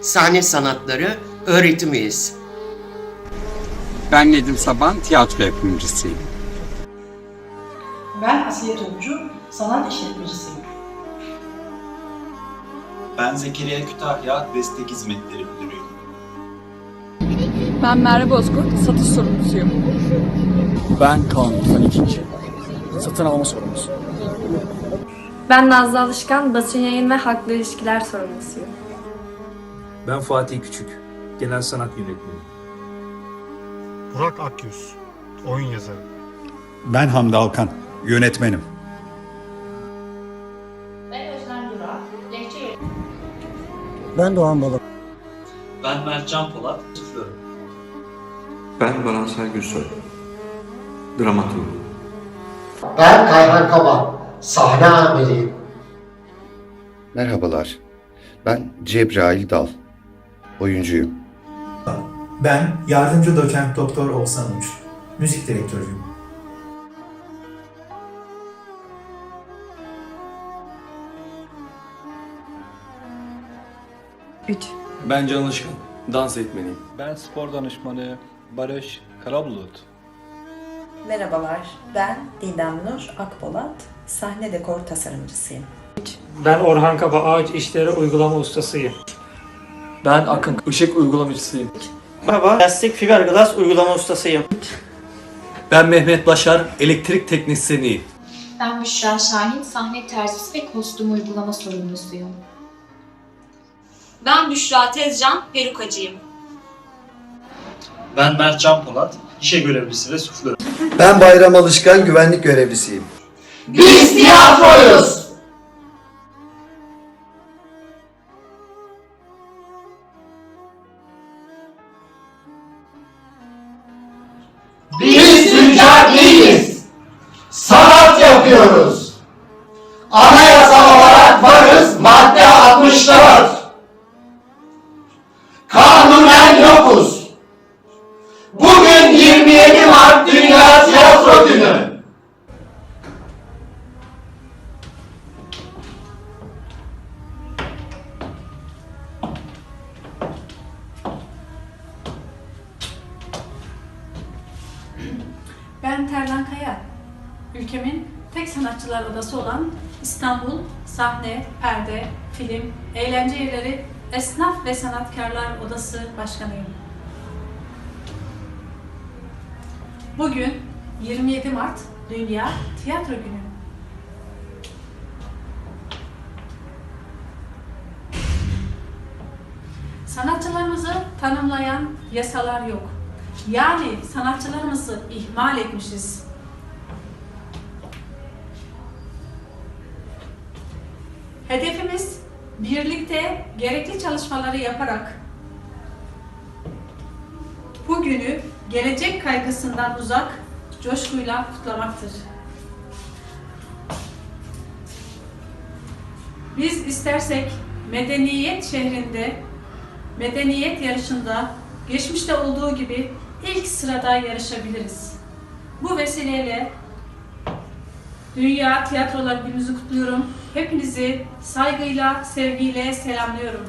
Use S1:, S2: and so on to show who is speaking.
S1: sahne sanatları öğretim üyesi.
S2: Ben Nedim Saban, tiyatro yapımcısıyım.
S3: Ben Asiye Topçu, sanat işletmecisiyim.
S4: Ben Zekeriya Kütahya, Destek Hizmetleri Müdürüyüm.
S5: Ben Merve Bozkurt, satış sorumlusuyum.
S6: Ben Kaan İrfan İkinci. Satın alma sorumlusu.
S7: Ben Nazlı Alışkan, basın yayın ve halkla ilişkiler sorumlusuyum.
S8: Ben Fatih Küçük, Genel Sanat Yönetmeni.
S9: Burak Akyüz, oyun yazarı.
S10: Ben Hamdi Alkan, yönetmenim.
S3: Ben Özlem Durak, lehçe
S6: Ben Doğan Balık.
S4: Ben Mertcan Polat.
S11: Ben Baransel Gülsoy. Dramaturg.
S12: Ben Kayhan Kaba, sahne amiriyim.
S13: Merhabalar. Ben Cebrail Dal. Oyuncuyum.
S14: Ben yardımcı doçent doktor Oğuzhan Uç. Müzik direktörüyüm.
S8: Ben Can Alışkan, dans etmeniyim.
S6: Ben spor danışmanı Barış Karabulut.
S3: Merhabalar, ben Didem Nur Akpolat, sahne dekor tasarımcısıyım.
S8: Ben Orhan Kaba, ağaç işleri uygulama ustasıyım.
S6: Ben Akın, ışık uygulamacısıyım.
S12: Merhaba, plastik fiberglass uygulama ustasıyım.
S8: Ben Mehmet Başar, elektrik teknisyeniyim.
S5: Ben Büşra Şahin, sahne terzisi ve kostüm uygulama sorumlusuyum. Ben Büşra Tezcan, perukacıyım.
S4: Ben Mertcan Polat, işe görevlisi ve suflör.
S12: Ben Bayram Alışkan, güvenlik görevlisiyim.
S1: Biz tiyatroyuz.
S12: Yapıyoruz. Anayasal olarak varız, madde 64. Kanunen yokuz. Bugün 27 Mart Dünya Tiyatro Günü.
S3: Ben Terlan Kaya. Ülkemin tek sanatçılar odası olan İstanbul Sahne, Perde, Film, Eğlence Evleri Esnaf ve Sanatkarlar Odası Başkanıyım. Bugün 27 Mart Dünya Tiyatro Günü. Sanatçılarımızı tanımlayan yasalar yok. Yani sanatçılarımızı ihmal etmişiz. Birlikte gerekli çalışmaları yaparak bugünü gelecek kaygısından uzak coşkuyla kutlamaktır. Biz istersek medeniyet şehrinde, medeniyet yarışında geçmişte olduğu gibi ilk sırada yarışabiliriz. Bu vesileyle Dünya Tiyatrolar Gününüzü kutluyorum. Hepinizi saygıyla, sevgiyle selamlıyorum.